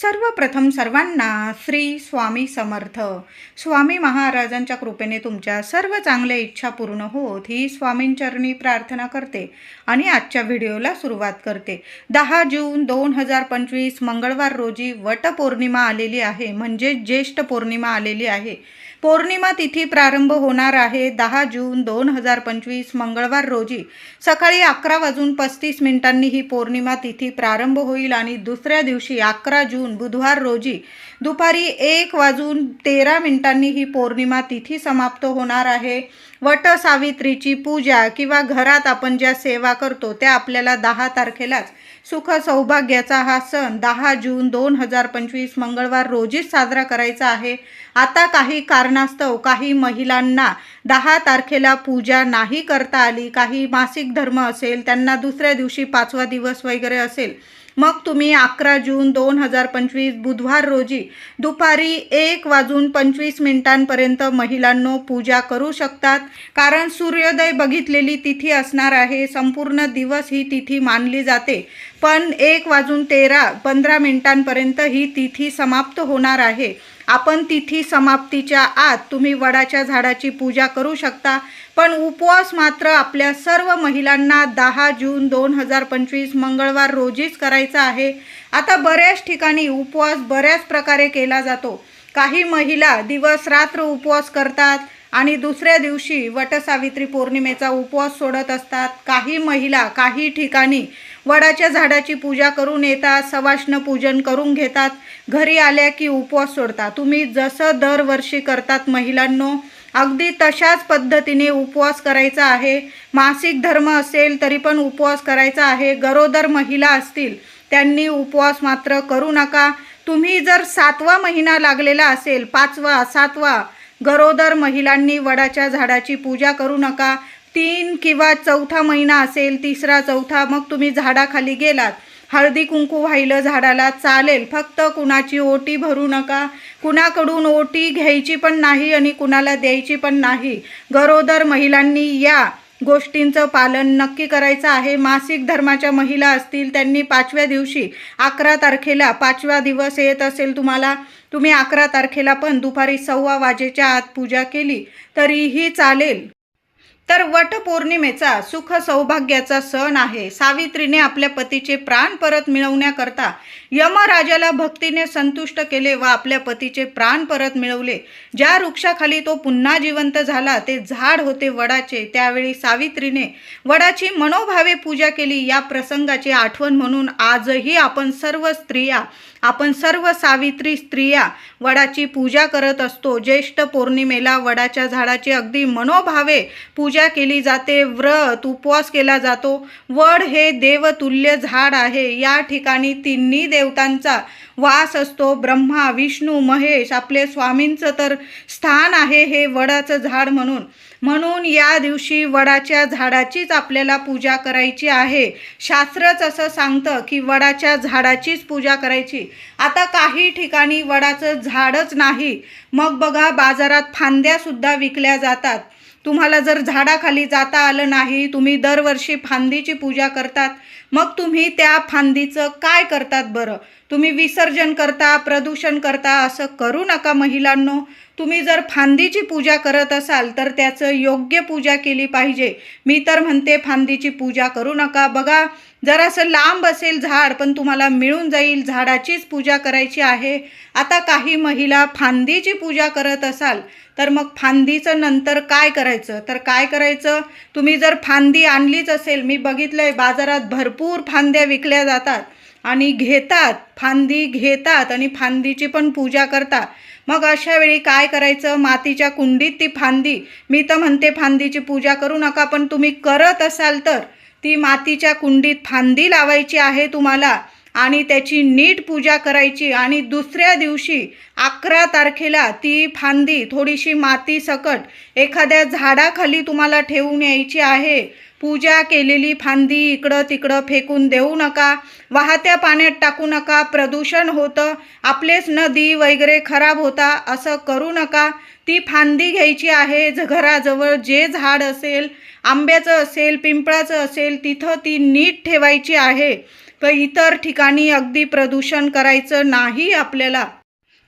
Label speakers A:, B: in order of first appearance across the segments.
A: सर्वप्रथम सर्वांना श्री स्वामी समर्थ. स्वामी महाराजांच्या कृपेने तुमच्या सर्व चांगल्या इच्छा पूर्ण होत ही स्वामींचरणी प्रार्थना करते आणि आजच्या व्हिडिओला सुरुवात करते. दहा जून दोन हजार पंचवीस मंगळवार रोजी वटपौर्णिमा आलेली आहे. म्हणजे ज्येष्ठ पौर्णिमा आलेली आहे. पौर्णिमा तिथी प्रारंभ होणार आहे. दहा जून दोन हजार पंचवीस मंगळवार रोजी सकाळी अकरा वाजून पस्तीस मिनिटांनी ही पौर्णिमा तिथी प्रारंभ होईल आणि दुसऱ्या दिवशी अकरा जून बुधवार रोजी दुपारी एक वाजून तेरा मिनिटांनी ही पौर्णिमा तिथी समाप्त होणार आहे. वट सावित्रीची पूजा किंवा घरात आपण ज्या सेवा करतो त्या आपल्याला दहा तारखेलाच सुख सौभाग्याचा हा सण दहा जून दोन हजार पंचवीस मंगळवार रोजीच साजरा करायचा आहे. आता काही कारणास्तव काही महिलांना दहा तारखेला पूजा नाही करता आली. काही मासिक धर्म असेल त्यांना दुसऱ्या दिवशी पाचवा दिवस वगैरे असेल. मग तुम्ही अकरा जून दोन हजार पंचवीस बुधवार रोजी दुपारी एक वाजून पंचवीस मिनिटांपर्यंत महिलांनो पूजा करू शकतात. कारण सूर्योदय बघितलेली तिथी असणार आहे. संपूर्ण दिवस ही तिथी मानली जाते. पण एक वाजून तेरा पंधरा मिनिटांपर्यंत ही तिथी समाप्त होणार आहे. आपण तिथी समाप्तीच्या आत तुम्ही वडाच्या झाडाची पूजा करू शकता. पण उपवास मात्र आपल्या सर्व महिलांना दहा जून दोन हजार पंचवीस मंगळवार रोजीच करायचा आहे. आता बऱ्याच ठिकाणी उपवास बऱ्याच प्रकारे केला जातो. काही महिला दिवस रात्र उपवास करतात आणि दुसऱ्या दिवशी वटसावित्री पौर्णिमेचा उपवास सोडत असतात. काही महिला काही ठिकाणी वडाच्या झाडाची पूजा करून येतात सवाष्ण पूजन करून घेतात. घरी आल्या की उपवास सोडतात. तुम्ही जसं दरवर्षी करतात महिलांनो अगदी तशाच पद्धतीने उपवास करायचा आहे. मासिक धर्म असेल तरी पण उपवास करायचा आहे. गरोदर महिला असतील त्यांनी उपवास मात्र करू नका. तुम्ही जर सातवा महिना लागलेला असेल पाचवा सातवा गरोदर महिलांनी वडाच्या झाडाची पूजा करू नका. तीन किंवा चौथा महिना असेल तिसरा चौथा मग तुम्ही झाडाखाली गेलात. हळदी कुंकू व्हायलं झाडाला चालेल. फक्त कुणाची ओटी भरू नका. कुणाकडून ओटी घ्यायची पण नाही आणि कुणाला द्यायची पण नाही. गरोदर महिलांनी या गोष्टींचं पालन नक्की करायचं आहे. मासिक धर्माच्या महिला असतील त्यांनी पाचव्या दिवशी अकरा तारखेला पाचवा दिवस येत असेल तुम्हाला तुम्ही अकरा तारखेला पण दुपारी सव्वा वाजेच्या आत पूजा केली तरीही चालेल. तर वटपौर्णिमेचा सुख सौभाग्याचा सण आहे. सावित्रीने आपल्या पतीचे प्राण परत मिळवण्याकरता यमराजाला भक्तीने संतुष्ट केले व आपल्या पतीचे प्राण परत मिळवले. ज्या वृक्षाखाली तो पुन्हा जिवंत झाला ते झाड होते वडाचे. त्यावेळी सावित्रीने वडाची मनोभावे पूजा केली. या प्रसंगाची आठवण म्हणून आजही आपण सर्व स्त्रिया आपण सर्व सावित्री स्त्रिया वडाची पूजा करत असतो. ज्येष्ठ पौर्णिमेला वडाच्या झाडाची अगदी मनोभावे पूजा पूजा केली जाते व्रत उपवास केला जातो. वड हे देवतुल्य झाड आहे. या ठिकाणी तिन्ही देवतांचा वास असतो. ब्रह्मा विष्णू महेश आपले स्वामींचं तर स्थान आहे हे वडाचं झाड म्हणून. म्हणून या दिवशी वडाच्या झाडाचीच आपल्याला पूजा करायची आहे. शास्त्रच असं सांगतं की वडाच्या झाडाचीच पूजा करायची. आता काही ठिकाणी वडाचं झाडच नाही. मग बघा बाजारात फांद्यासुद्धा विकल्या जातात. तुम्हाला जर झाडाखाली जाता आलं नाही तुम्ही दरवर्षी फांदीची पूजा करतात मग तुम्ही त्या फांदीचं काय करतात बरं? तुम्ही विसर्जन करता प्रदूषण करता असं करू नका महिलांनो. तुम्ही जर फांदीची पूजा करत असाल तर त्याचं योग्य पूजा केली पाहिजे. मी तर म्हणते फांदीची पूजा करू नका. बघा जरासं लांब असेल झाड पण तुम्हाला मिळून जाईल. झाडाचीच पूजा करायची आहे. आता काही महिला फांदीची पूजा करत असाल तर मग फांदीचं नंतर काय करायचं? तर काय करायचं? तुम्ही जर फांदी आणलीच असेल मी बघितलं आहे बाजारात भरपूर फांद्या विकल्या जातात आणि घेतात फांदी घेतात आणि फांदीची पण पूजा करतात. मग अशा वेळी काय करायचं? मातीच्या कुंडीत ती फांदी. मी तर म्हणते फांदीची पूजा करू नका पण तुम्ही करत असाल तर ती मातीच्या कुंडीत फांदी लावायची आहे तुम्हाला. आणि त्याची नीट पूजा करायची आणि दुसऱ्या दिवशी अकरा तारखेला ती फांदी थोडीशी माती सकट एखाद्या झाडाखाली तुम्हाला ठेवून यायची आहे. पूजा केलेली फांदी इकडं तिकडं फेकून देऊ नका वाहत्या पाण्यात टाकू नका प्रदूषण होतं आपलेच नदी वगैरे खराब होता असं करू नका. ती फांदी घ्यायची आहे ज- घराजवळ जे झाड असेल आंब्याचं असेल पिंपळाचं असेल तिथं ती नीट ठेवायची आहे. तर इतर ठिकाणी अगदी प्रदूषण करायचं नाही आपल्याला.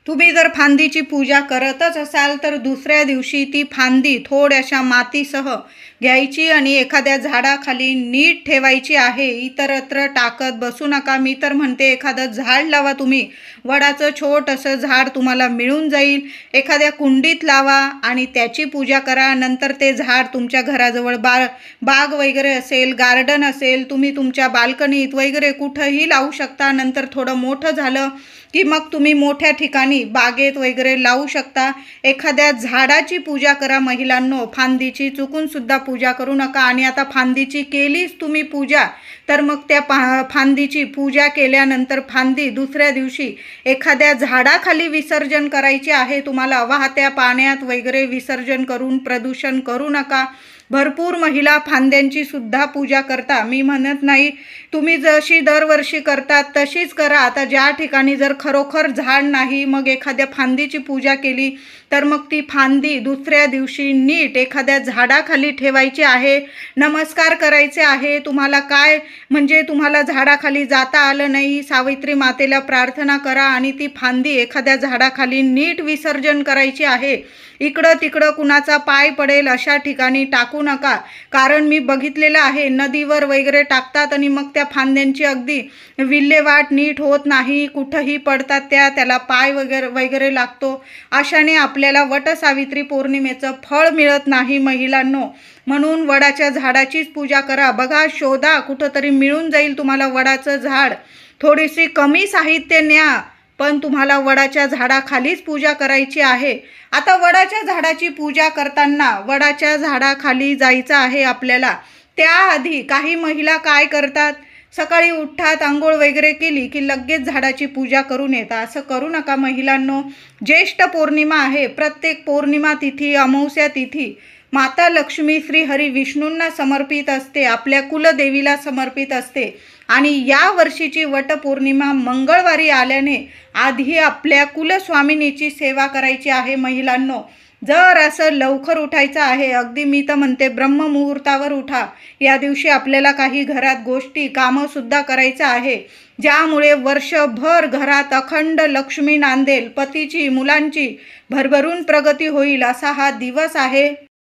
A: तुम्ही जर फांदीची पूजा करतच असाल तर दुसऱ्या दिवशी ती फांदी थोड्याशा मातीसह घ्यायची आणि एखाद्या झाडाखाली नीट ठेवायची आहे इतरत्र टाकत बसू नका. मी तर म्हणते एखादं झाड लावा तुम्ही. वडाचं छोटंसं झाड तुम्हाला मिळून जाईल. एखाद्या कुंडीत लावा आणि त्याची पूजा करा. नंतर ते झाड तुमच्या घराजवळ बा बाग वगैरे असेल गार्डन असेल तुम्ही तुमच्या बाल्कनीत वगैरे कुठंही लावू शकता. नंतर थोडं मोठं झालं की मग तुम्ही मोठ्या ठिकाणी बागेत वगैरे लावू शकता. एखाद्या झाडाची पूजा करा महिलांनो. फांदीची चुकूनसुद्धा पूजा करू नका. आणि आता फांदीची केलीच तुम्ही पूजा तर मग त्या पा फांदीची पूजा केल्यानंतर फांदी दुसऱ्या दिवशी एखाद्या झाडाखाली विसर्जन करायची आहे तुम्हाला वाहत्या पाण्यात वगैरे विसर्जन करून प्रदूषण करू नका. भरपूर महिला फांद्यांची सुद्धा पूजा करता. मी म्हणत नाही तुम्ही जशी दरवर्षी करतात तशीच करा. आता ज्या ठिकाणी जर खरोखर झाड नाही मग एखाद्या फांदीची पूजा केली तर मग ती फांदी दुसऱ्या दिवशी नीट एखाद्या झाडाखाली ठेवायची आहे नमस्कार करायचे आहे. तुम्हाला काय म्हणजे तुम्हाला झाडाखाली जाता आलं नाही सावित्री मातेला प्रार्थना करा आणि ती फांदी एखाद्या झाडाखाली नीट विसर्जन करायची आहे. इकडं तिकडं कुणाचा पाय पडेल अशा ठिकाणी टाकू नका. कारण मी बघितलेलं आहे नदीवर वगैरे टाकतात आणि मग त्या फांद्यांची अगदी विल्हेवाट नीट होत नाही कुठंही पडतात त्या त्याला पाय वगैरे वगैरे लागतो. अशाने आपल्याला वटसावित्री पौर्णिमेचं फळ मिळत नाही महिलांनो. म्हणून वडाच्या झाडाचीच पूजा करा. बघा शोधा कुठंतरी मिळून जाईल तुम्हाला वडाचं झाड. थोडीशी कमी साहित्य न्या. पण तुम्हाला वडाच्या झाडाखालीच पूजा करायची आहे. आता वडाच्या झाडाची पूजा करताना वडाच्या झाडाखाली जायचं आहे आपल्याला. त्याआधी काही महिला काय करतात? सकाळी उठतात आंघोळ वगैरे केली की लगेच झाडाची पूजा करून येतात. असं करू नका महिलांनो. ज्येष्ठ पौर्णिमा आहे. प्रत्येक पौर्णिमा तिथी अमावस्या तिथी माता लक्ष्मी श्री हरी विष्णूंना समर्पित असते. आपल्या कुलदेवीला समर्पित असते. आणि या वर्षीची वटपौर्णिमा मंगळवारी आल्याने आधी आपल्या कुलस्वामिनीची सेवा करायची आहे महिलांनो. जर असं लवकर उठायचं आहे अगदी मी तर म्हणते ब्रह्ममुहूर्तावर उठा. या दिवशी आपल्याला काही घरात गोष्टी कामंसुद्धा करायचं आहे. ज्यामुळे वर्षभर घरात अखंड लक्ष्मी नांदेल पतीची मुलांची भरभरून प्रगती होईल असा हा दिवस आहे.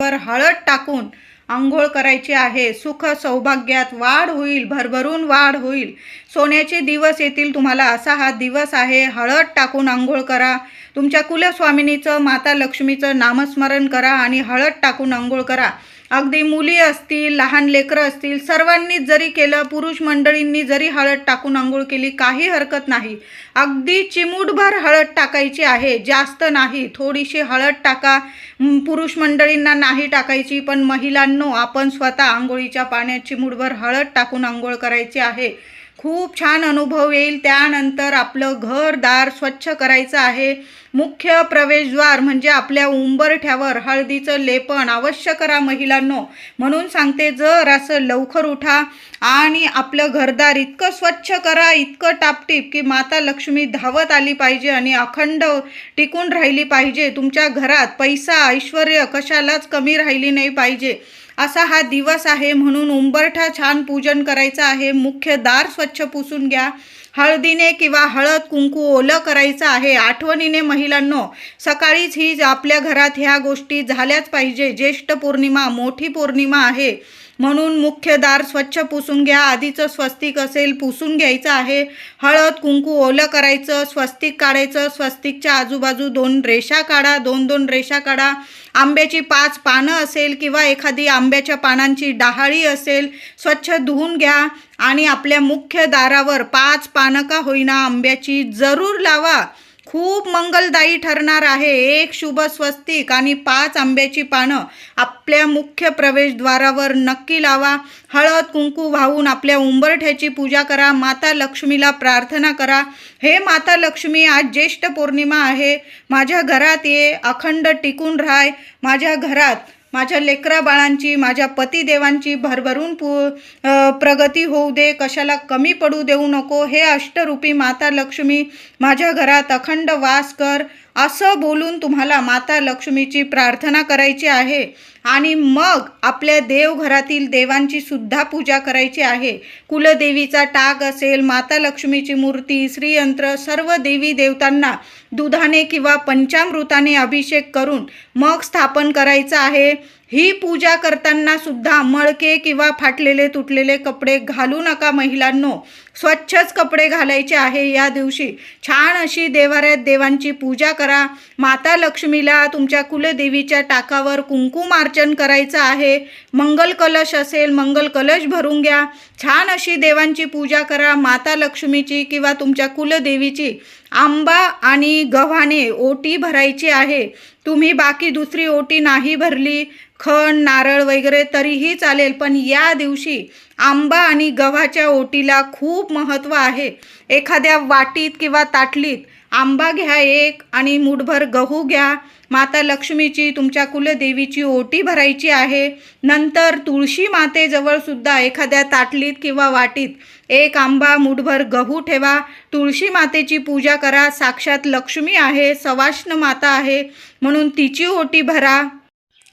A: वर हळद टाकून आंघोळ करायची आहे. सुख सौभाग्यात वाढ होईल भरभरून वाढ होईल. सोन्याचे दिवस येतील तुम्हाला असा हा दिवस आहे. हळद टाकून आंघोळ करा. तुमच्या कुलस्वामिनीचं माता लक्ष्मीचं नामस्मरण करा आणि हळद टाकून आंघोळ करा. अगदी मुली असतील लहान लेकरं असतील सर्वांनीच जरी केलं पुरुष मंडळींनी जरी हळद टाकून आंघोळ केली काही हरकत नाही. अगदी चिमूटभर हळद टाकायची आहे जास्त नाही. थोडीशी हळद टाका. पुरुष मंडळींना नाही टाकायची पण महिलांनो आपण स्वतः आंघोळीच्या पाण्यात चिमूटभर हळद टाकून आंघोळ करायची आहे. खूप छान अनुभव येईल. त्यानंतर आपलं घर दार स्वच्छ करायचं आहे. मुख्य प्रवेशद्वार म्हणजे आपल्या उंबरठ्यावर हळदीचं लेपन अवश्य करा महिलांनो. म्हणून सांगते जर असं लवकर उठा आणि आपलं घरदार इतकं स्वच्छ करा इतकं टापटीप की माता लक्ष्मी धावत आली पाहिजे आणि अखंड टिकून राहिली पाहिजे. तुमच्या घरात पैसा ऐश्वर कशालाच कमी राहिली नाही पाहिजे. असा हा दिवस आहे म्हणून उंबरठा छान पूजन करायचं आहे. मुख्य दार स्वच्छ पुसून घ्या. हळदीने किंवा हळद कुंकू ओलं करायचं आहे. आठवणीने महिलांनो सकाळीच ही आपल्या घरात ह्या गोष्टी झाल्याच पाहिजे. ज्येष्ठ पौर्णिमा मोठी पौर्णिमा आहे. म्हणून मुख्य दार स्वच्छ पुसून घ्या. आधीचं स्वस्तिक असेल पुसून घ्यायचं आहे. हळद कुंकू ओलं करायचं स्वस्तिक काढायचं. स्वस्तिकच्या आजूबाजू दोन रेषा काढा. दोन दोन रेषा काढा. आंब्याची पाच पानं असेल किंवा एखादी आंब्याच्या पानांची डहाळी असेल स्वच्छ धुवून घ्या. आणि आपल्या मुख्य दारावर पाच पानं का होईना आंब्याची जरूर लावा. खूप मंगलदायी ठरणार आहे. एक शुभ स्वस्तिक आणि पाच आंब्याची पानं आपल्या मुख्य प्रवेशद्वारावर नक्की लावा. हळद कुंकू वाहून आपल्या उंबरठ्याची पूजा करा. माता लक्ष्मीला प्रार्थना करा. हे माता लक्ष्मी आज ज्येष्ठ पौर्णिमा आहे. माझ्या घरात ये अखंड टिकून राहाय. माझ्या घरात माझ्या लेकरा बाळांची माझ्या पतिदेवांची भरभरून पु प्रगती होऊ दे कशाला कमी पडू देऊ नको हे अष्टरूपी माता लक्ष्मी माझ्या घरात अखंड वास कर असं बोलून तुम्हाला माता लक्ष्मीची प्रार्थना करायची आहे. आणि मग आपल्या देवघरातील देवांची सुद्धा पूजा करायची आहे. कुलदेवीचा टाक असेल माता लक्ष्मीची मूर्ती श्रीयंत्र सर्व देवी देवतांना दुधाने किंवा पंचामृताने अभिषेक करून मग स्थापन करायचं आहे. ही पूजा करताना सुद्धा मळके किंवा फाटलेले तुटलेले कपडे घालू नका महिलांनो. स्वच्छच कपडे घालायचे आहे या दिवशी. छान अशी देवाऱ्यात देवांची पूजा करा. माता लक्ष्मीला तुमच्या कुलदेवीच्या टाकावर कुंकुमार्चन करायचं आहे. मंगल कलश असेल मंगल कलश भरून घ्या. छान अशी देवांची पूजा करा. माता लक्ष्मीची किंवा तुमच्या कुलदेवीची. आंबा आणि गव्हाने ओटी भरायची आहे. तुम्ही बाकी दुसरी ओटी नाही भरली. खण नारळ वगैरे तरीही चालेल पण या दिवशी आंबा आणि गव्हाच्या ओटीला खूप महत्त्व आहे. एखाद्या वाटीत किंवा ताटलीत आंबा घ्या एक आणि मुठभर गहू घ्या. माता लक्ष्मीची तुमच्या कुलदेवीची ओटी भरायची आहे. नंतर तुळशी मातेजवळसुद्धा एखाद्या ताटलीत किंवा वाटीत एक आंबा मुठभर गहू ठेवा. तुळशी मातेची पूजा करा. साक्षात लक्ष्मी आहे सवाष्ण माता आहे म्हणून तिची ओटी भरा.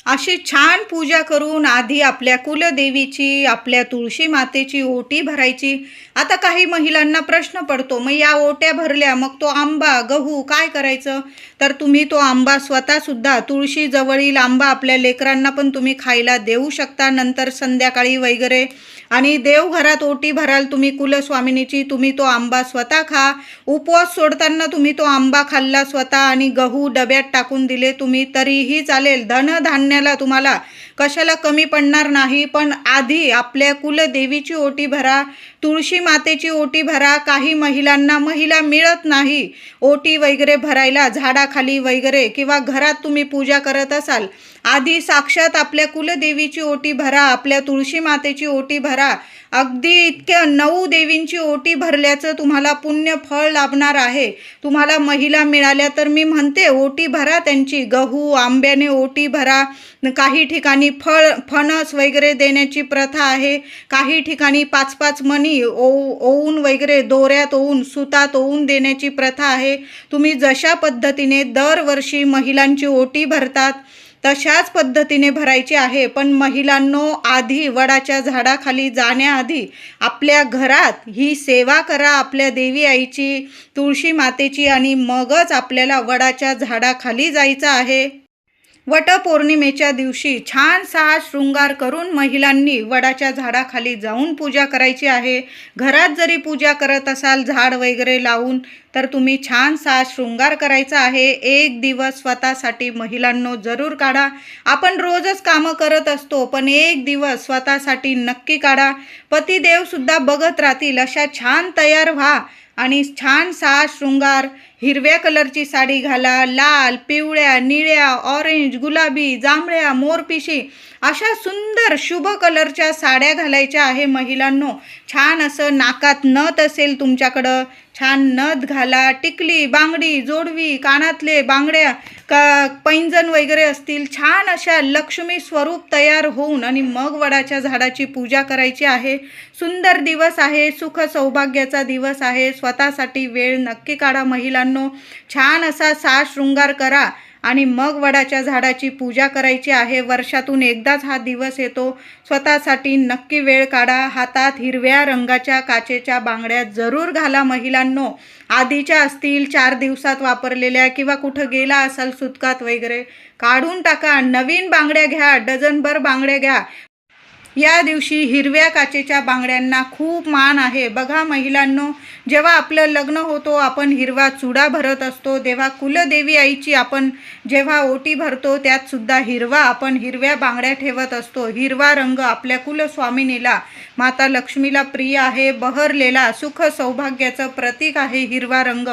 A: अशी छान पूजा करून आधी आपल्या कुलदेवीची आपल्या तुळशी मातेची ओटी भरायची. आता काही महिलांना प्रश्न पडतो मग या ओट्या भरल्या मग तो आंबा गहू काय करायचं? तर तुम्ही तो आंबा स्वतःसुद्धा तुळशीजवळील आंबा आपल्या लेकरांना पण तुम्ही खायला देऊ शकता नंतर संध्याकाळी वगैरे आणि देवघरात ओटी भराल तुम्ही कुलस्वामिनीची तुम्ही तो आंबा स्वतः खा. उपवास सोडताना तुम्ही तो आंबा खाल्ला स्वतः आणि गहू डब्यात टाकून दिले तुम्ही तरीही चालेल. धनधान्याला तुम्हाला कशाला कमी पडणार नाही पण आधी आपल्या कुलदेवीची ओटी भरा. तुळशी मातेची ओटी भरा काही महिलांना महिला मिळत नाही. ओटी वगैरे भरायला झाडाखाली वगैरे किंवा घरात तुम्ही पूजा करत असाल आधी साक्षात आपल्या कुलदेवीची ओटी भरा आपल्या तुळशी मातेची ओटी भरा. अगदी इतक्या नऊ देवींची ओटी भरल्याचं तुम्हाला पुण्य फळ लाभणार आहे. तुम्हाला महिला मिळाल्या तर मी म्हणते ओटी भरा त्यांची. गहू आंब्याने ओटी भरा. काही ठिकाणी फळ फणस वगैरे देण्याची प्रथा आहे. काही ठिकाणी पाच पाच मणी ओ ओवून वगैरे दोऱ्यात ओवून सुतात ओवून देण्याची प्रथा आहे. तुम्ही जशा पद्धतीने दरवर्षी महिलांची ओटी भरतात तशाच पद्धतीने भरायची आहे. पण महिलांनो आधी वडाच्या झाडाखाली जाण्याआधी आपल्या घरात ही सेवा करा आपल्या देवी आईची तुळशी मातेची आणि मगच आपल्याला वडाच्या झाडाखाली जायचं आहे. वटपौर्णिमेच्या दिवशी छानसा शृंगार करून महिलांनी वडाच्या झाडाखाली जाऊन पूजा करायची आहे. घरात जरी पूजा करत असाल झाड वगैरे लावून तर तुम्ही छानसा शृंगार करायचा आहे. एक दिवस स्वतःसाठी महिलांनो जरूर काढा. आपण रोजच कामं करत असतो पण एक दिवस स्वतःसाठी नक्की काढा. पतिदेवसुद्धा बघत राहतील अशा छान तयार व्हा. आणि छान सा शृंगार हिरव्या कलरची साडी घाला लाल पिवळ्या निळ्या ऑरेंज गुलाबी जांभळ्या मोरपिशी अशा सुंदर शुभ कलरच्या साड्या घालायच्या आहे महिलांनो. छान असं नाकात नथ असेल तुमच्याकडं. छान नथ घाला टिकली बांगडी जोडवी कानातले बांगड्या का पैंजण वगैरे असतील छान अशा लक्ष्मी स्वरूप तयार होऊन आणि मग वडाच्या झाडाची पूजा करायची आहे. सुंदर दिवस आहे सुख सौभाग्याचा दिवस आहे. स्वतःसाठी वेळ नक्की काढा महिलांनो. छान असा सा शृंगार करा. आणि मग वडाच्या झाडाची पूजा करायची आहे. वर्षातून एकदाच हा दिवस येतो. स्वतःसाठी नक्की वेळ काढा. हातात हिरव्या रंगाच्या काचेच्या बांगड्या जरूर घाला महिलांनो. आधीच्या असतील चार दिवसात वापरलेल्या किंवा कुठं गेला असाल सुतकात वगैरे काढून टाका. नवीन बांगड्या घ्या. डझनभर बांगड्या घ्या. या दिवशी हिरव्या काचेच्या बांगड्यांना खूप मान आहे. बघा महिलांनो जेव्हा आपलं लग्न होतो आपण हिरवा चुडा भरत असतो. तेव्हा कुलदेवी आईची आपण जेव्हा ओटी भरतो त्यातसुद्धा हिरवा आपण हिरव्या बांगड्या ठेवत असतो. हिरवा रंग आपल्या कुलस्वामिनीला माता लक्ष्मीला प्रिय आहे बहरलेला सुख सौभाग्याचं प्रतीक आहे हिरवा रंग.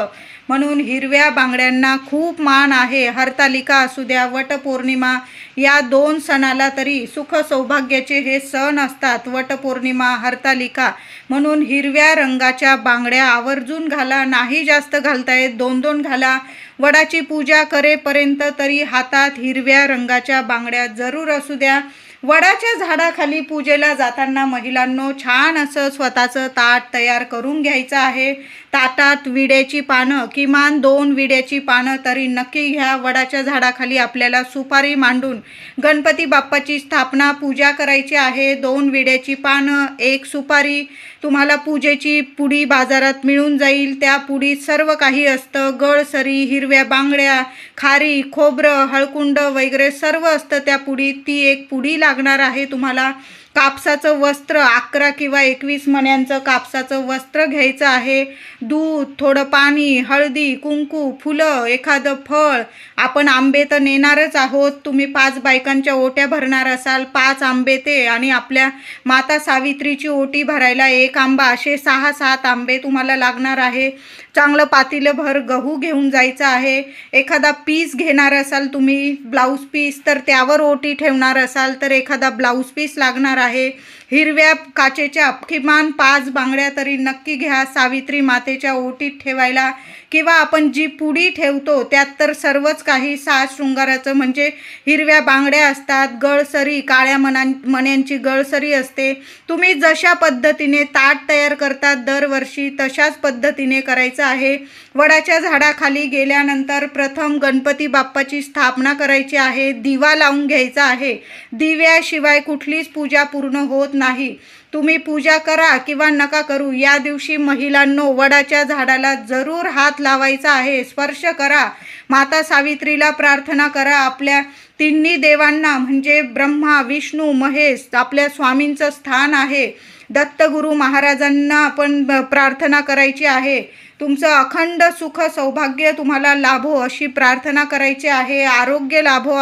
A: म्हणून हिरव्या बांगड्यांना खूप मान आहे. हरतालिका असू द्या वटपौर्णिमा या दोन सणाला तरी सुख सौभाग्याचे हे सण असतात. वटपौर्णिमा हरतालिका म्हणून हिरव्या रंगाच्या बांगड्या आवर्जून घाला नाही जास्त घालतायत दोन दोन घाला. वडाची पूजा करेपर्यंत तरी हातात हिरव्या रंगाच्या बांगड्या जरूर असू द्या. वडाच्या झाडाखाली पूजेला जाताना महिलांनो छान असं स्वतःचं ताट तयार करून घ्यायचं आहे. ताटात विड्याची पानं किमान दोन विड्याची पानं तरी नक्की ह्या वडाच्या झाडाखाली आपल्याला सुपारी मांडून गणपती बाप्पाची स्थापना पूजा करायची आहे. दोन विड्याची पानं एक सुपारी. तुम्हाला पूजेची पुडी बाजारात मिळून जाईल. त्या पुडीत सर्व काही असतं. गळसरी हिरव्या बांगड्या खारी खोबरं हळकुंड वगैरे सर्व असतं त्या पुडीत. ती एक पुडी लागणार आहे तुम्हाला. कापसाचं वस्त्र अकरा किंवा एकवीस मण्यांचं कापसाचं वस्त्र घ्यायचं आहे. दूध थोडं पाणी हळदी कुंकू फुलं एखादं फळ. आपण आंबे तर नेणारच आहोत. तुम्ही पाच बायकांच्या ओट्या भरणार असाल पाच आंबे ते. आणि आपल्या माता सावित्रीची ओटी भरायला एक आंबा असे सहा सात आंबे तुम्हाला लागणार आहे. चांगलं पातेलं भर गहू घेऊन जायचं आहे. एखादा पीस घेणार असाल तुम्ही ब्लाऊज पीस तर त्यावर ओटी ठेवणार असाल तर एखादा ब्लाऊज पीस लागणार आहे. हिरव्या काचेच्या किमान पाच बांगड्या तरी नक्की घ्या सावित्री मातेच्या ओटीत ठेवायला. किंवा आपण जी पुडी ठेवतो त्यात तर सर्वच काही साज शृंगाराचं म्हणजे हिरव्या बांगड्या असतात गळसरी काळ्या मनां मण्यांची गळसरी असते. तुम्ही जशा पद्धतीने ताट तयार करतात दरवर्षी तशाच पद्धतीने करायचं आहे. वडाच्या झाडाखाली गेल्यानंतर प्रथम गणपती बाप्पाची स्थापना करायची आहे. दिवा लावून घ्यायचा आहे. दिव्याशिवाय कुठलीच पूजा पूर्ण होत नाही. तुम्ही पूजा करा किंवा नका करू या दिवशी महिलांनो वडाच्या झाडाला जरूर हात लावायचा आहे. स्पर्श करा. माता सावित्रीला प्रार्थना करा. आपल्या तिन्ही देवांना म्हणजे ब्रह्मा विष्णू महेश आपल्या स्वामींचं स्थान आहे. दत्तगुरू महाराजांना आपण प्रार्थना करायची आहे. तुमचं अखंड सुख सौभाग्य तुम्हाला लाभो अशी प्रार्थना करायची आहे. आरोग्य लाभो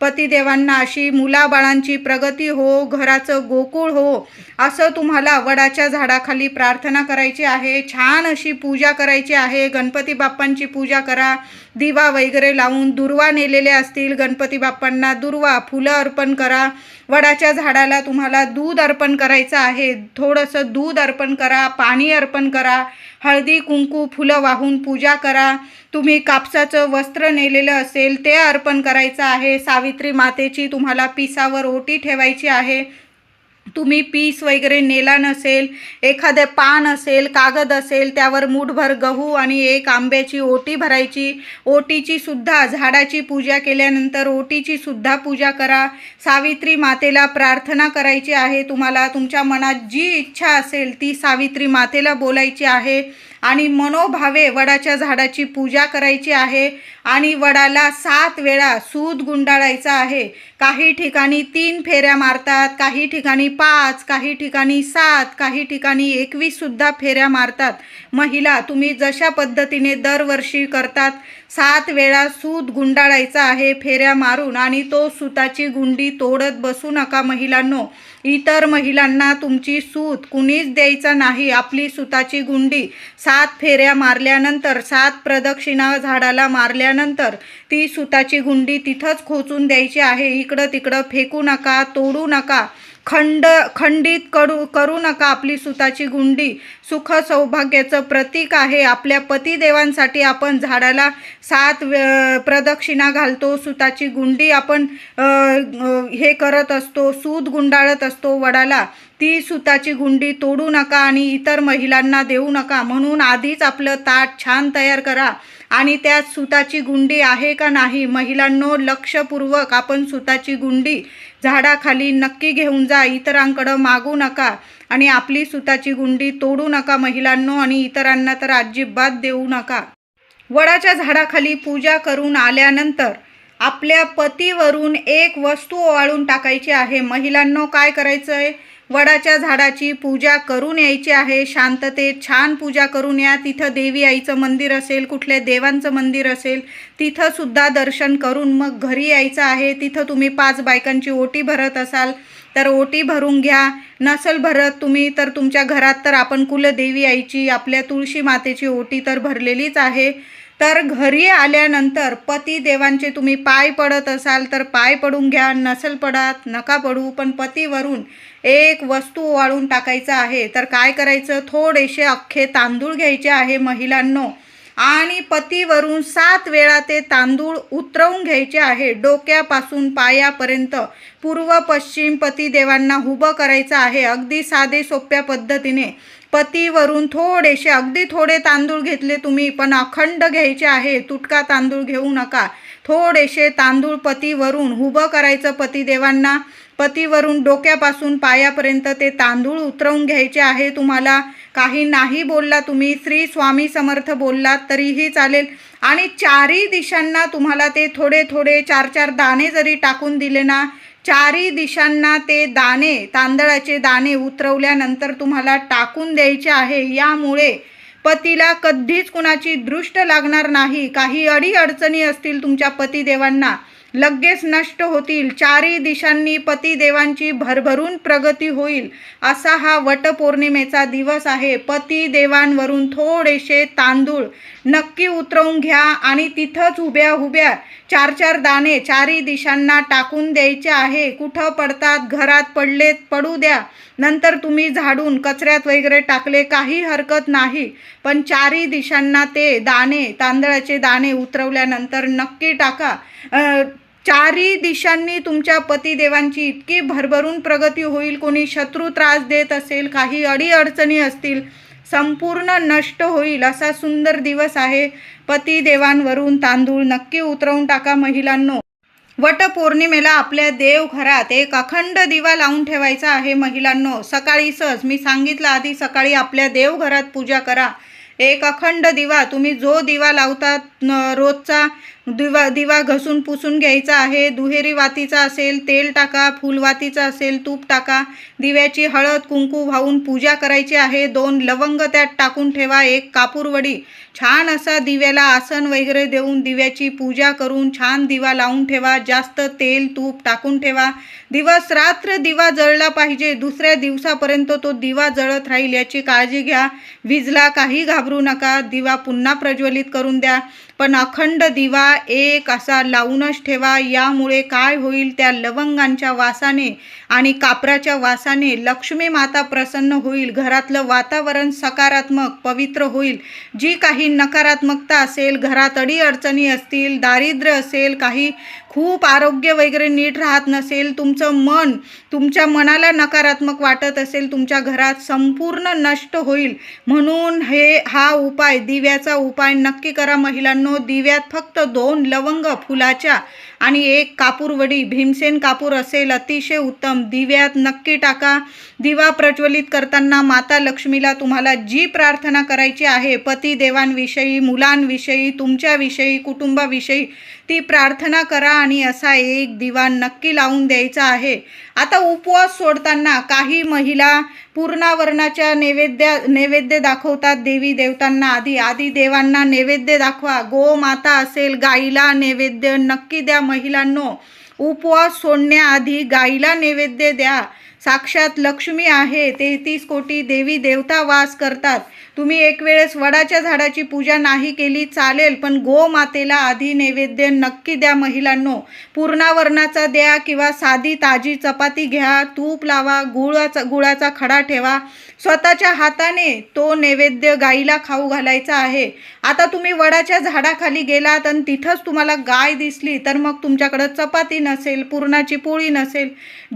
A: पतिदेवांना अशी मुलाबाळांची प्रगती हो घराचं गोकुळ हो असं तुम्हाला वडाच्या झाडाखाली प्रार्थना करायची आहे. छान अशी पूजा करायची आहे. गणपती बाप्पांची पूजा करा. दिवा वगैरे लावून दुर्वा नेलेले असतील. गणपती बाप्पांना दुर्वा फुलं अर्पण करा. वडाच्या झाडाला तुम्हाला दूध अर्पण करायचं आहे. थोडंसं दूध अर्पण करा पाणी अर्पण करा. हळदी कुंकू फुलं वाहून पूजा करा. तुम्ही कापसाचं वस्त्र नेलेलं असेल ते अर्पण करायचं आहे. सावित्री मातेची तुम्हाला पिसावर ओटी ठेवायची आहे. तुम्ही पीस वगैरे नेला नसेल एखादे पान असेल कागद असेल त्यावर मूठभर गहू आणि एक आंब्याची ओटी भरायची. ओटीची सुद्धा झाडाची पूजा केल्यानंतर ओटीची सुद्धा पूजा करा. सावित्री मातेला प्रार्थना करायची आहे तुम्हाला. तुमच्या मनात जी इच्छा असेल ती सावित्री मातेला बोलायची आहे. आणि मनोभावे वडाच्या झाडाची पूजा करायची आहे आणि वडाला सात वेळा सूद गुंडाळायचा आहे. काही ठिकाणी तीन फेऱ्या मारतात काही ठिकाणी पाच काही ठिकाणी सात काही ठिकाणी एकवीससुद्धा फेऱ्या मारतात. महिला तुम्ही जशा पद्धतीने दरवर्षी करतात सात वेळा सूत गुंडाळायचा आहे फेऱ्या मारून आणि तो सुताची गुंडी तोडत बसू नका महिलांनो. इतर महिलांना तुमची सूत कुणीच द्यायचा नाही. आपली सुताची गुंडी सात फेऱ्या मारल्यानंतर सात प्रदक्षिणा झाडाला मारल्यानंतर ती सुताची गुंडी तिथंच खोचून द्यायची आहे. इकडं तिकडं फेकू नका तोडू नका. खंड खंडित करू करू नका आपली सुताची गुंडी. सुख सौभाग्याचं प्रतीक आहे. आपल्या पतिदेवांसाठी आपण झाडाला सात प्रदक्षिणा घालतो. सुताची गुंडी आपण हे करत असतो. सूत गुंडाळत असतो वडाला. ती सुताची गुंडी तोडू नका आणि इतर महिलांना देऊ नका. म्हणून आधीच आपलं ताट छान तयार करा. आणि त्यात सुताची गुंडी आहे का नाही? महिलांनो लक्षपूर्वक आपण सुताची गुंडी झाडाखाली नक्की घेऊन जा इतरांकडं मागू नका आणि आपली सुताची गुंडी तोडू नका महिलांनो आणि इतरांना तर अजिबात देऊ नका. वडाच्या झाडाखाली पूजा करून आल्यानंतर आपल्या पतीवरून एक वस्तू ओवाळून टाकायची आहे. महिलांनो काय करायचं आहे वडाच्या झाडाची पूजा करून यायची आहे. शांततेत छान पूजा करून या. तिथं देवी आईचं मंदिर असेल कुठल्या देवांचं मंदिर असेल तिथंसुद्धा दर्शन करून मग घरी यायचं आहे. तिथं तुम्ही पाच बायकांची ओटी भरत असाल तर ओटी भरून घ्या. नसल भरत तुम्ही तर तुमच्या घरात तर आपण कुलदेवी आईची आपल्या तुळशी मातेची ओटी तर भरलेलीच आहे. तर घरी आल्यानंतर पतीदेवांचे तुम्ही पाय पडत असाल तर पाय पडून घ्या नसल पडात नका पडू. पण पतीवरून एक वस्तू वाळून टाकायचं आहे. तर काय करायचं? थोडेसे अख्खे तांदूळ घ्यायचे आहे महिलांनो. आणि पतीवरून सात वेळा ते तांदूळ उतरवून घ्यायचे आहे. डोक्यापासून पायापर्यंत पूर्व पश्चिम पतिदेवांना उभं करायचं आहे. अगदी साधे सोप्या पद्धतीने. पतीवरून थोडेसे अगदी थोडे तांदूळ घेतले तुम्ही पण अखंड घ्यायचे आहे तुटका तांदूळ घेऊ नका. थोडेसे तांदूळ पतीवरून उभं करायचं पतिदेवांना. पतीवरून डोक्यापासून पायापर्यंत ते तांदूळ उतरवून घ्यायचे आहे तुम्हाला. काही नाही बोलला तुम्ही श्री स्वामी समर्थ बोललात तरीही चालेल. आणि चारही दिशांना तुम्हाला ते थोडे थोडे चार चार दाणे जरी टाकून दिले ना चारही दिशांना ते दाणे तांदळाचे दाणे उतरवल्यानंतर तुम्हाला टाकून द्यायचे आहे. यामुळे पतीला कधीच कुणाची दृष्ट लागणार नाही. काही अडी अडचणी असतील तुमच्या पतिदेवांना. लगेच नष्ट होतील. चारही दिशांनी पतिदेवांची भरभरून प्रगती होईल असा हा वटपौर्णिमेचा दिवस आहे. पतिदेवांवरून थोडेसे तांदूळ नक्की उतरवून घ्या आणि तिथंच उभ्या उभ्या चार चार दाणे चारही दिशांना टाकून द्यायचे आहे. कुठं पडतात घरात पडले पडू द्या. नंतर तुम्ही झाडून कचऱ्यात वगैरे टाकले काही हरकत नाही. पण चारही दिशांना ते दाणे तांदळाचे दाणे उतरवल्यानंतर नक्की टाका. चारी दिशांनी तुमच्या पतिदेवांची इतकी भरभरून प्रगती होईल कोणी शत्रू त्रास देत असेल काही अडीअडचणी असतील संपूर्ण नष्ट होईल असा सुंदर दिवस आहे. पतिदेवांवरून तांदूळ नक्की उतरवून टाका महिलांनो. वटपौर्णिमेला आपल्या देवघरात एक अखंड दिवा लावून ठेवायचा आहे महिलांनो. सकाळी सहज मी सांगितलं आधी सकाळी आपल्या देवघरात पूजा करा. एक अखंड दिवा तुम्ही जो दिवा लावतात रोजचा दिवा दिवा घसून पुसून घ्यायचा आहे. दुहेरी वातीचा असेल तेल टाका फुलवातीचा असेल तूप टाका. दिव्याची हळद कुंकू वाहून पूजा करायची आहे. दोन लवंग त्यात टाकून ठेवा. एक कापूरवडी छान असा दिव्याला आसन वगैरे देऊन दिव्याची पूजा करून छान दिवा लावून ठेवा. जास्त तेल तूप टाकून ठेवा. दिवस रात्र दिवा जळला पाहिजे. दुसऱ्या दिवसापर्यंत तो दिवा जळत राहील याची काळजी घ्या. विजला काही घाबरू नका. दिवा पुन्हा प्रज्वलित करून द्या. पण अखंड दिवा एक असा लावूनच ठेवा. यामुळे काय होईल? त्या लवंगांच्या वासाने आणि कापराच्या वासाने लक्ष्मी माता प्रसन्न होईल. घरातलं वातावरण सकारात्मक पवित्र होईल. जी काही नकारात्मकता असेल घरात अडीअडचणी असतील दारिद्र्य असेल काही खूप आरोग्य वगैरे नीट राहत नसेल तुमचं मन तुमच्या मनाला नकारात्मक वाटत असेल तुमच्या घरात संपूर्ण नष्ट होईल. म्हणून हे हा उपाय दिव्याचा उपाय नक्की करा महिलांनो. दिव्यात फक्त दोन लवंग फुलाच्या आणि एक कापूरवडी. भीमसेन कापूर असेल अतिशय उत्तम. दिव्यात नक्की टाका. दिवा प्रज्वलित करताना माता लक्ष्मीला तुम्हाला जी प्रार्थना करायची आहे पती देवांविषयी मुलांविषयी तुमच्याविषयी कुटुंबाविषयी ती प्रार्थना करा आणि असा एक दिवा नक्की लावून द्यायचा आहे. आता उपवास सोडताना काही महिला पूर्णावरणाच्या नैवेद्य नैवेद्य दाखवतात देवी देवतांना आधी. आधी देवांना नैवेद्य दाखवा. गोमाता असेल गाईला नैवेद्य नक्की द्या महिलांनो. उपवास सोडण्याआधी गाईला नैवेद्य द्या. साक्षात लक्ष्मी आहे तेहतीस कोटी देवी देवता वास करतात. तुम्ही एक वेळेस वडाच्या झाडाची पूजा नाही केली चालेल पण गोमातेला आधी नैवेद्य नक्की द्या महिलांनो. पूर्णावरणाचा द्या किंवा साधी ताजी चपाती घ्या तूप लावा गुळाचा गुळाचा खडा ठेवा स्वतःच्या हाताने तो नैवेद्य गाईला खाऊ घालायचा आहे. आता तुम्ही वडाच्या झाडाखाली गेलात आणि तिथंच तुम्हाला गाय दिसली तर मग तुमच्याकडं चपाती नसेल पुरणाची पोळी नसेल.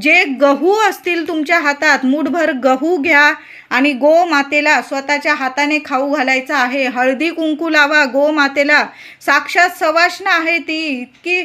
A: जे गहू असतील तुमच्या हातात मुठभर गहू घ्या. आणि गो मातेला स्वतःच्या हाताने खाऊ घालायचा आहे. हळदी कुंकू लावा गो मातेला साक्षात सवाष्ण आहे ती. इतकी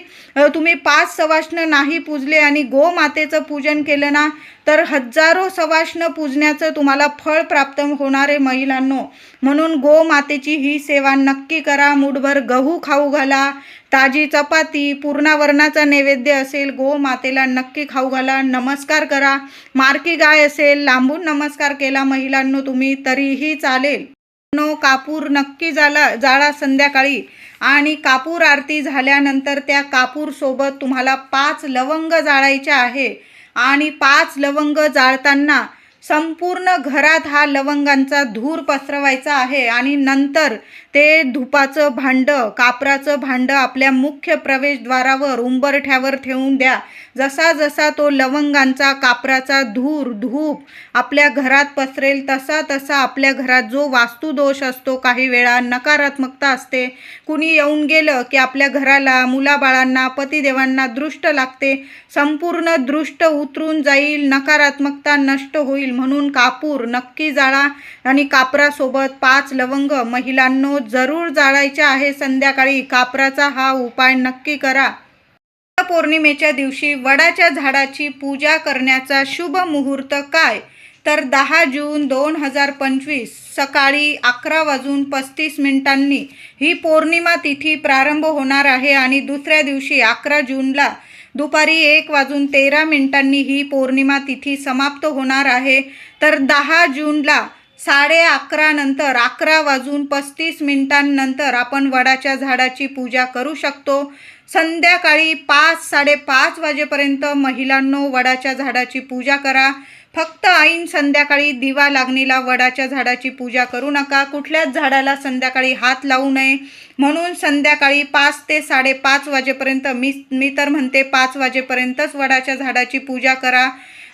A: तुम्ही पाच सवाष्ण नाही पूजले आणि गो मातेचं पूजन केलं ना तर हजारो सवाष्ण पूजण्याचं तुम्हाला फळ प्राप्त होणार आहे महिलांनो. म्हणून गो मातेची ही सेवा नक्की करा. मूठभर गहू खाऊ घाला. ताजी चपाती पूर्णावरणाचा नैवेद्य असेल गो मातेला नक्की खाऊ घाला नमस्कार करा. मार्की गाय असेल लांबून नमस्कार केला महिलांनो तुम्ही तरीही चालेल. नो कापूर नक्की झाला जाळा संध्याकाळी. आणि कापूर आरती झाल्यानंतर त्या कापूरसोबत तुम्हाला पाच लवंग जाळायच्या आहे. आणि पाच लवंग जाळताना संपूर्ण घरात हा लवंगांचा धूर पसरवायचा आहे. आणि नंतर ते धुपाचं भांडं कापराचं भांडं आपल्या मुख्य प्रवेशद्वारावर उंबरठ्यावर ठेवून द्या. जसा जसा तो लवंगांचा कापराचा धूर धूप आपल्या घरात पसरेल तसा तसा आपल्या घरात जो वास्तुदोष असतो काही वेळा नकारात्मकता असते. कुणी येऊन गेलं की आपल्या घराला मुलाबाळांना पतिदेवांना दृष्ट लागते संपूर्ण दृष्ट उतरून जाईल नकारात्मकता नष्ट होईल म्हणून कापूर नक्की जाळा आणि कापरासोबत पाच लवंग महिलांनो जरूर जाळायचे आहे. संध्याकाळी कापराचा हा उपाय नक्की करा. पौर्णिमेच्या दिवशी वडाच्या झाडाची पूजा करण्याचा शुभ मुहूर्त काय? तर दहा जून दोन हजार पंचवीस सकाळी अकरा वाजून पस्तीस मिनिटांनी ही पौर्णिमा तिथी प्रारंभ होणार आहे आणि दुसऱ्या दिवशी अकरा जूनला दुपारी एक वाजून तेरा मिनिटांनी ही पौर्णिमा तिथी समाप्त होणार आहे. तर दहा जूनला साडे अकरानंतर अकरा वाजून पस्तीस मिनिटांनंतर आपण वडाच्या झाडाची पूजा करू शकतो. संध्याकाळी पाच साडेपाच वाजेपर्यंत महिलांनो वडाच्या झाडाची पूजा करा. फक्त ऐन संध्याकाळी दिवा लागणीला वडाच्या झाडाची पूजा करू नका. कुठल्याच झाडाला संध्याकाळी हात लावू नये. म्हणून संध्याकाळी पाच ते साडेपाच वाजेपर्यंत मी मी तर म्हणते पाच वाजेपर्यंतच वडाच्या झाडाची पूजा करा.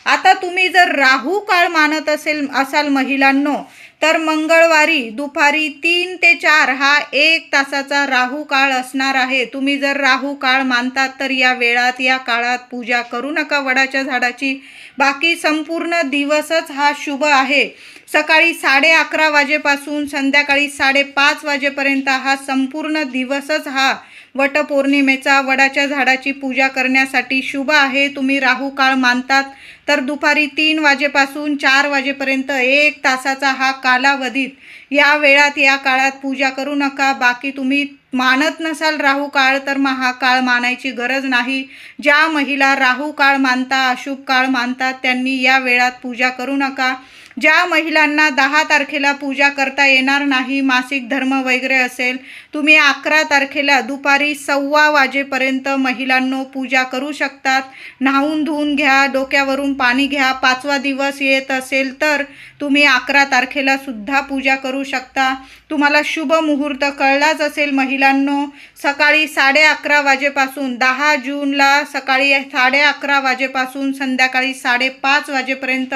A: आता तुम्ही जर राहू काळ मानत असेल असाल महिलांनो तर मंगळवारी दुपारी तीन ते चार हा एक तासाचा राहू काळ असणार आहे. तुम्ही जर राहू काळ मानतात तर या वेळात या काळात पूजा करू नका वडाच्या झाडाची. बाकी संपूर्ण दिवसच हा शुभ आहे. सकाळी साडे अकरा वाजेपासून संध्याकाळी साडेपाच वाजेपर्यंत हा संपूर्ण दिवसच हा वटपौर्णिमेचा वडाच्या झाडाची पूजा करण्यासाठी शुभ आहे तुम्ही राहू काळ मानतात. तर दुपारी तीन वाजेपासून चार वाजेपर्यंत एक तासाचा हा कालावधीत. या वेळात या काळात पूजा करू नका. बाकी तुम्ही मानत नसाल राहू काळ तर मग हा काळ मानायची गरज नाही. ज्या महिला राहू काळ मानता अशुभ काळ मानतात त्यांनी या वेळात पूजा करू नका. ज्या महिलांना दहा तारखेला पूजा करता येणार नाही मासिक धर्म वगैरे असेल तुम्ही अकरा तारखेला दुपारी सव्वा वाजेपर्यंत महिलांनो पूजा करू शकतात. न्हावून धुवून घ्या डोक्यावरून पाणी घ्या पाचवा दिवस येत असेल तर तुम्ही अकरा तारखेला सुद्धा पूजा करू शकता. तुम्हाला शुभ मुहूर्त कळलाच असेल महिलांनो. सकाळी साडे अकरा वाजेपासून दहा जूनला सकाळी साडे अकरा वाजेपासून संध्याकाळी साडेपाच वाजेपर्यंत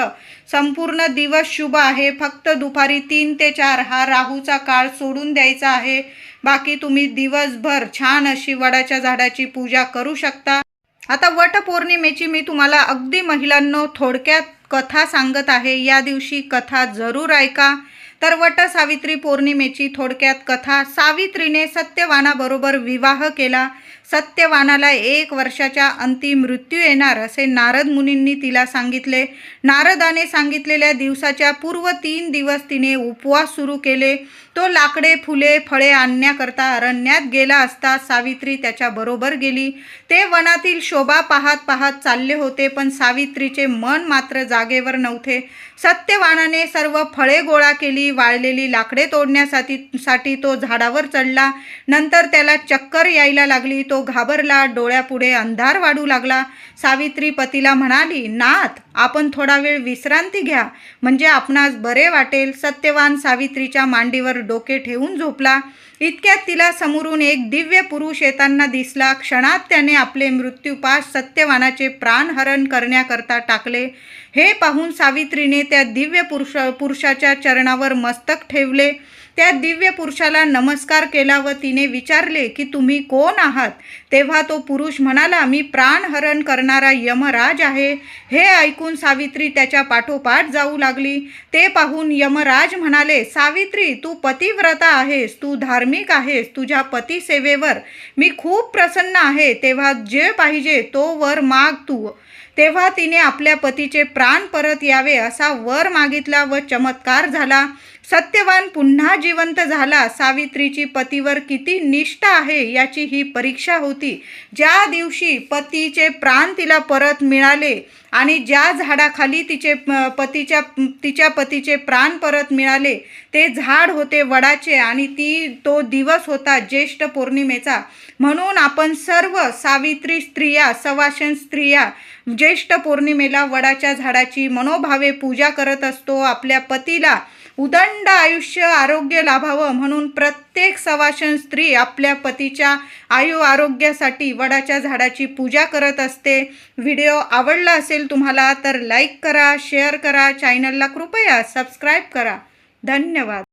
A: संपूर्ण दिवस शुभ आहे. फक्त दुपारी तीन ते चार हा राहूचा काळ सोडून द्यायचा आहे. बाकी तुम्ही दिवसभर छान अशी वडाच्या झाडाची पूजा करू शकता. आता वटपौर्णिमेची मी तुम्हाला अगदी महिलांनो थोडक्यात कथा सांगत आहे. या दिवशी कथा जरूर ऐका. तर वट सावित्री पौर्णिमेची थोडक्यात कथा सावित्रीने सत्यवानाबरोबर विवाह केला. सत्यवानाला एक वर्षाच्या अंती मृत्यू येणार असे नारद मुनींनी तिला सांगितले. नारदाने सांगितलेल्या दिवसाच्या पूर्व तीन दिवस तिने उपवास सुरू केले. तो लाकडे फुले फळे आणण्याकरता अरण्यात गेला असता सावित्री त्याच्याबरोबर गेली. ते वनातील शोभा पाहत पाहत चालले होते पण सावित्रीचे मन मात्र जागेवर नव्हते. सत्यवानाने सर्व फळे गोळा केली वाळलेली लाकडे तोडण्यासाठी साठी तो झाडावर चढला. नंतर त्याला चक्कर यायला लागली. तो घाबरला डोळ्यापुढे अंधार वाढू लागला. सावित्री पतीला म्हणाली नाथ आपण थोडा वेळ विश्रांती घ्या. म्हणजे आपणास बरे वाटेल. सत्यवान सावित्रीच्या मांडीवर डोके ठेवून झोपला. इतक्यात तिला समोरून एक दिव्य पुरुष येताना दिसला. क्षणात त्याने आपले मृत्यूपास सत्यवानाचे प्राणहरण करण्याकरता टाकले. हे पाहून सावित्रीने त्या दिव्य पुरुष पुरुषाच्या चरणावर मस्तक ठेवले. त्या दिव्य पुरुषाला नमस्कार केला व तिने विचारले की तुम्ही कोण आहात? तेव्हा तो पुरुष म्हणाला मी प्राणहरण करणारा यमराज आहे. हे ऐकून सावित्री त्याच्या पाठोपाठ जाऊ लागली. ते पाहून यमराज म्हणाले सावित्री तू पतिव्रता आहेस तू धार्मिक आहेस तुझ्या पतिसेवेवर मी खूप प्रसन्न आहे. तेव्हा जे पाहिजे तो वर माग तू. तेव्हा तिने आपल्या पतीचे प्राण परत यावे असा वर मागितला व चमत्कार झाला. सत्यवान पुन्हा जिवंत झाला. सावित्रीची पतीवर किती निष्ठा आहे याची ही परीक्षा होती. ज्या दिवशी पतीचे प्राण तिला परत मिळाले आणि ज्या झाडाखाली तिचे पतीच्या तिच्या पतीचे प्राण परत मिळाले ते झाड होते वडाचे आणि ती तो दिवस होता ज्येष्ठ पौर्णिमेचा. म्हणून आपण सर्व सावित्री स्त्रिया सवाशन स्त्रिया ज्येष्ठ पौर्णिमेला वडाच्या झाडाची मनोभावे पूजा करत असतो. आपल्या पतीला उदंड आयुष्य आरोग्य लाभावं म्हणून प्रत्येक सवाशन स्त्री आपल्या पतीच्या आयु आरोग्यासाठी वडाच्या झाडाची पूजा करत असते. व्हिडिओ आवडला असेल तुम्हाला तर लाईक करा शेअर करा चॅनलला कृपया सबस्क्राईब करा. धन्यवाद.